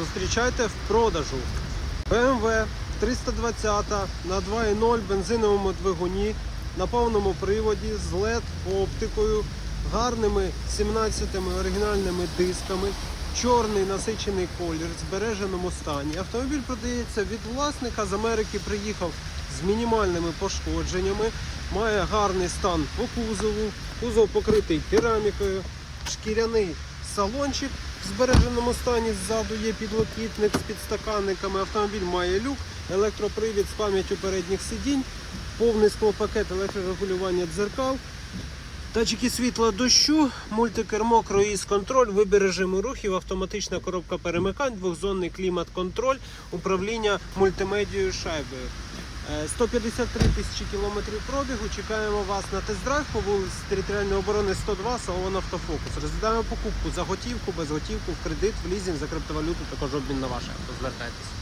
Зустрічайте в продажу BMW 320 на 2.0 бензиновому двигуні на повному приводі з LED оптикою, гарними 17 оригінальними дисками, чорний насичений колір в збереженому стані. Автомобіль продається від власника з Америки. Приїхав з мінімальними пошкодженнями, має гарний стан по кузову, кузов покритий керамікою, шкіряний салончик в збереженому стані ззаду є підлокітник з підстаканниками. Автомобіль має люк, електропривід з пам'яттю передніх сидінь, повний склопакет електрорегулювання дзеркал. Датчики світла дощу, мультикермо, круїз контроль, вибір режиму рухів, автоматична коробка перемикань, двохзонний клімат-контроль, управління мультимедією шайбою. Е, 153 тисячі кілометрів пробігу. Чекаємо вас на тест-драйв по вулиці Територіальної оборони 102, салон Автофокус. Розглядаємо покупку за готівку, без готівку, в кредит, в лізінг, за криптовалюту, також обмін на ваше авто. Звертайтесь.